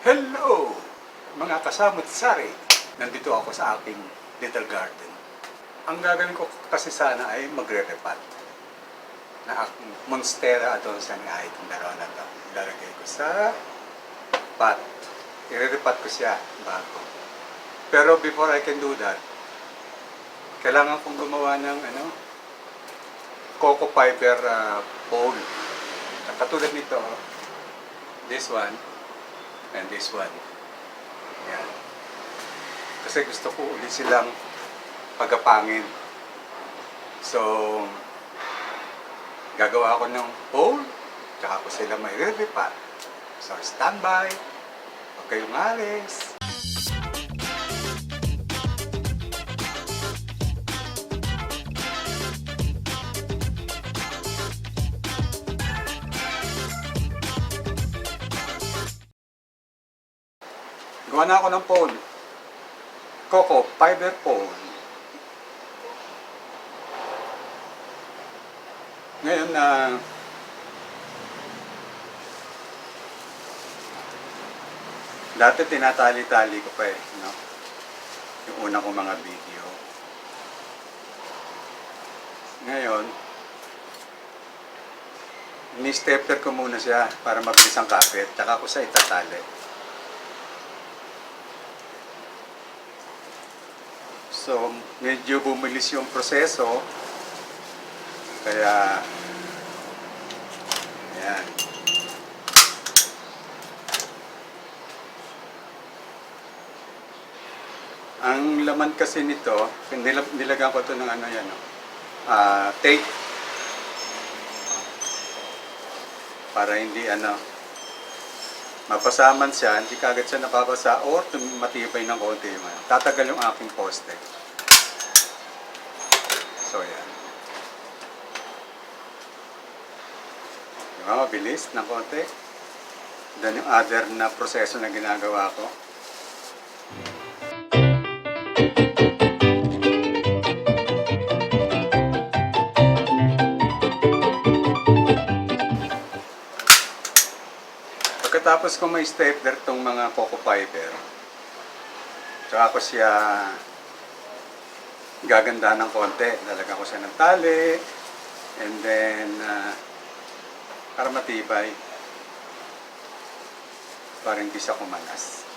Hello, mga kasamot sari. Nandito ako sa aking little garden. Ang gagawin ko kasi sana ay magre-repat. Na aking Monstera adonsani itong dalawa na to. Ilalagay ko sa pot. I-repat ko siya bago. Pero before I can do that, kailangan kong gumawa ng ano, coco fiber uh, bowl. Katulad nito, this one, and this one. Yan. Kasi gusto ko ulit silang pagapangin. So, gagawa ako ng bowl, tsaka ko sila may re-repat. So, standby. Huwag kayong alis. Gawa na ako ng pole. Coco, fiber pole. Ngayon na dati tinatali-tali ko pa eh, no? Yung una kong mga video. Ngayon, ni-stepper ko muna siya para mabilis ang kapit, tsaka ko sa itatali. So, medyo bumilis yung proseso. Kaya, ayan. Ang laman kasi nito, nila, nilagyan ko to ng ano yan? Ah, tape. Para hindi ano, mapasaman siya, hindi kagad siya napapasa or matibay ng konti ano. Tatagal yung aking poste. So, yan. Diba, mabilis ng konti. Then yung other na proseso na ginagawa ko. Pagkatapos ko may stapler tong mga coco fiber, tsaka ko siya gaganda ng konti. Lalagyan ko siya ng tali, and then, ah, para matibay, para hindi siya kumalas.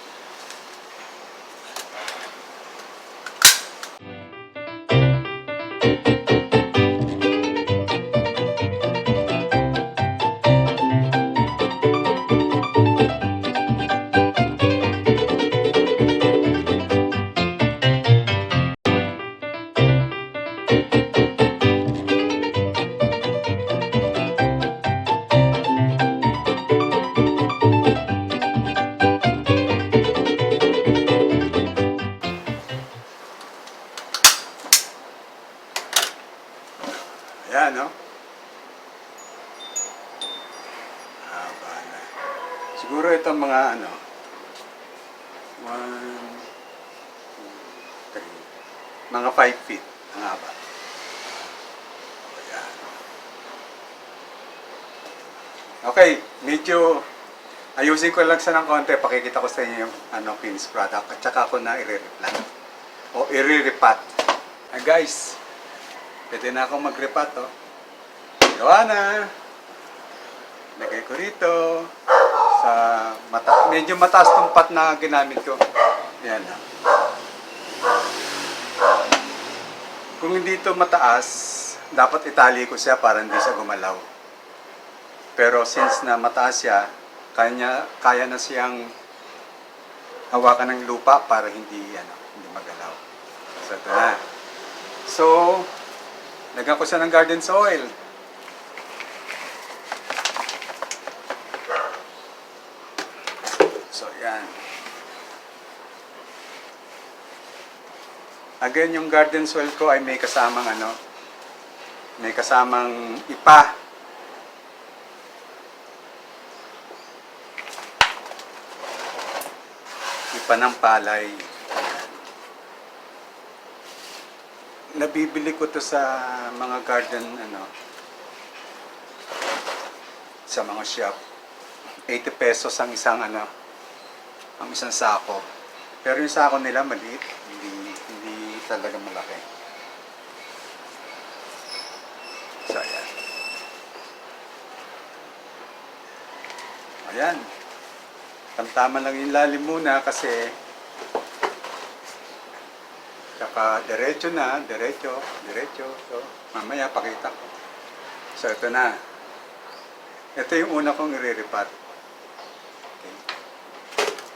One, two, mga five feet ang haba. Okay, medyo ayusin ko lang sa ng konti, pakikita ko sa inyo yung ano, finished product at saka ako na i-replant o i-repat. Ah, guys, Pwede na akong mag-repat, oh. Gawa na. Lagay ko rito. Sa mata medyo mataas tong pot na ginamit ko. Yan. Kung hindi ito mataas, dapat itali ko siya para hindi siya gumalaw. Pero since na mataas siya, kaya, niya, kaya na siyang hawakan ng lupa para hindi, ano, hindi magalaw. So, ito na. So, Lagyan ko siya ng garden soil. So, yan. Again, yung garden soil ko ay may kasamang ano, may kasamang ipa. Ipa ng palay. nabibili ko to sa mga garden ano sa mga shop 80 pesos ang isang ano ang isang sako. Pero yung sako nila maliit, talaga malaki. So, ayan. Ayan. Tamtama lang yung lalim muna kasi Saka diretso na, diretso, diretso. So, mamaya pakita ko. So, ito na. Ito yung una kong iriripat. Okay.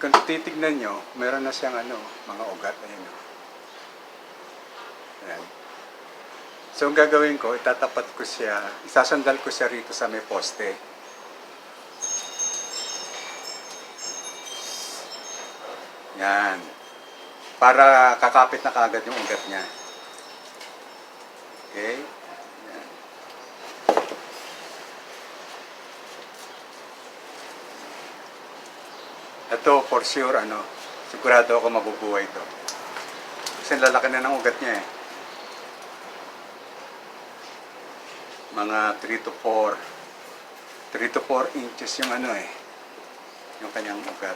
Kung titignan nyo, meron na siyang ano, mga ugat. Ayan. o. Ayan. So, ang gagawin ko, itatapat ko siya, isasandal ko siya rito sa may poste. Yan. Para kakapit na kagad yung ugat niya. Okay? Yan. Ito, for sure, ano, sigurado ako mabubuhay ito. Kasi lalaki na ng ugat niya eh. Mga 3 to 4, 3 to 4 inches yung ano eh, yung kanyang ugat.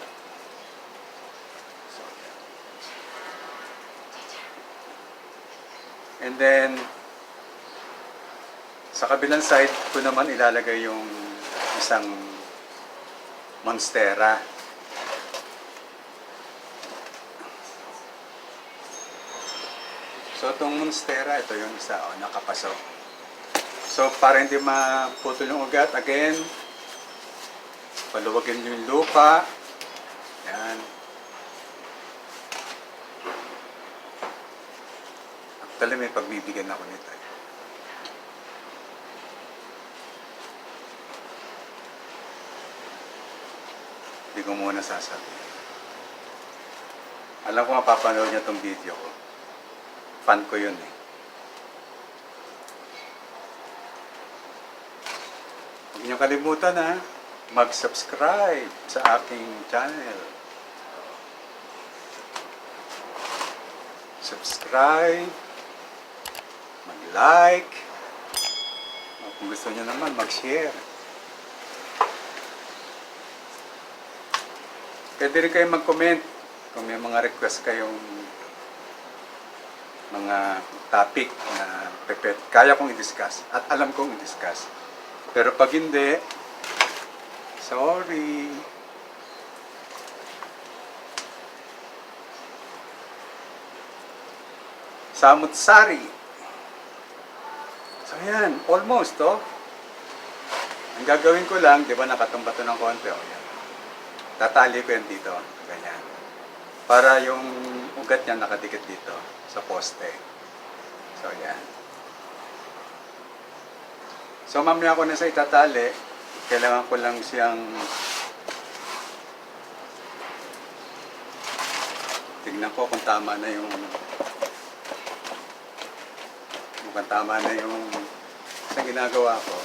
And then, sa kabilang side ko naman ilalagay yung isang monstera. So, itong monstera, ito yung isa, oh, nakapasok. So, para hindi maputol yung ugat, again, paluwagin yung lupa. Yan. Actually, may pagbibigyan ako nito. Hindi ko muna sasabihin. Alam ko mapapanood niya tong video ko. Fan ko yun eh. Niyo kalimutan ha, mag-subscribe sa aking channel. Subscribe, mag-like, kung gusto niyo naman, mag-share. Pwede rin kayo mag-comment kung may mga request kayong mga topic na kaya kong i-discuss at alam kong i-discuss. Pero pag hindi, sorry. Samut-sari. So yan, almost to. Ang gagawin ko lang, di ba nakatumba to ng konti, o yan. Tatali ko yan dito, ganyan. Para yung ugat niya nakadikit dito sa poste. So yan. So mamaya ko na sa itatali, kailangan ko lang siyang tignan ko kung tama na yung mukhang tama na yung sa ginagawa ko.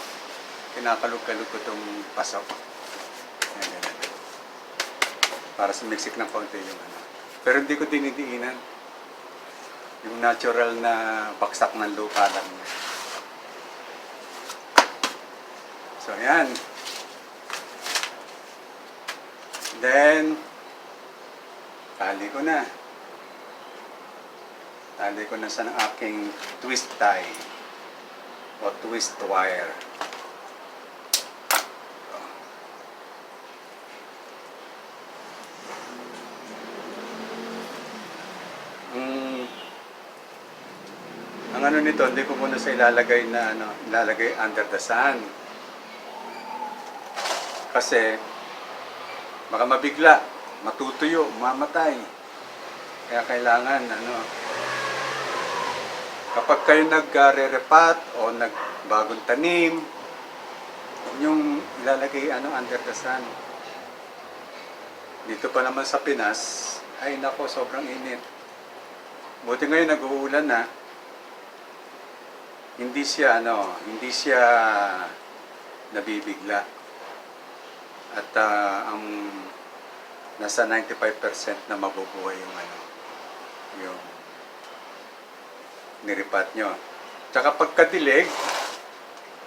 Kinakalog-kalog ko itong pasok. Yan, ganyan. Para sumiksik ng konti yung ano. Pero hindi ko dinidiinan. Yung natural na baksak ng lupa lang. So, yan. Then, tali ko na. Tali ko na sa ng aking twist tie o twist wire. Mm, ang ano nito, hindi ko muna sa ilalagay na ano, ilalagay under the sun. Kasi baka mabigla, matutuyo, mamatay. Kaya kailangan ano kapag kayo nagre-repat o nagbagong tanim, yung ilalagay ano under the sun. Dito pa naman sa Pinas, ay nako, sobrang init. Buti ngayon nag-uulan na. Hindi siya ano, hindi siya nabibigla. At ah, ang nasa 95% na mabubuhay yung ano, yung niripat nyo. Tsaka pagkadilig,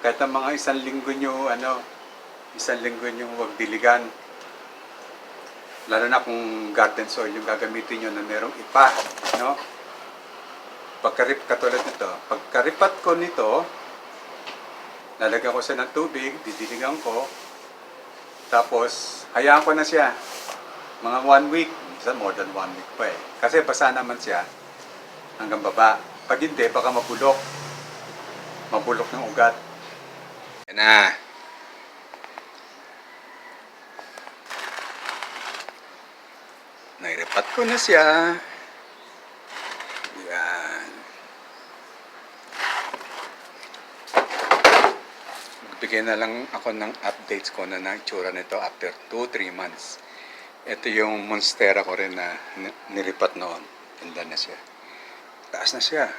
kahit ang mga isang linggo nyo, ano, isang linggo nyo wag diligan, lalo na kung garden soil yung gagamitin nyo na merong ipa, no? Pagkarip, katulad nito, pagkaripat ko nito, lalagyan ko siya ng tubig, didiligan ko, tapos hayaan ko na siya, mga one week, minsan more than one week pa eh. Kasi basa naman siya hanggang baba. Pag hindi, baka mabulok. Mabulok ng ugat. Yan na. Nairepat ko na siya. Yan. Bigyan na lang ako ng updates ko na ng itsura nito after 2-3 months. Ito yung monstera ko rin na ni- nilipat noon. Ganda na siya. Taas na siya.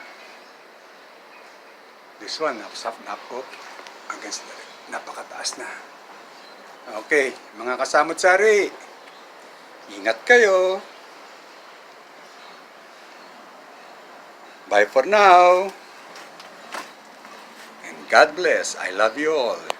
This one, up na ako against the, napakataas na. Okay, mga kasamot sari, ingat kayo. Bye for now. God bless. I love you all.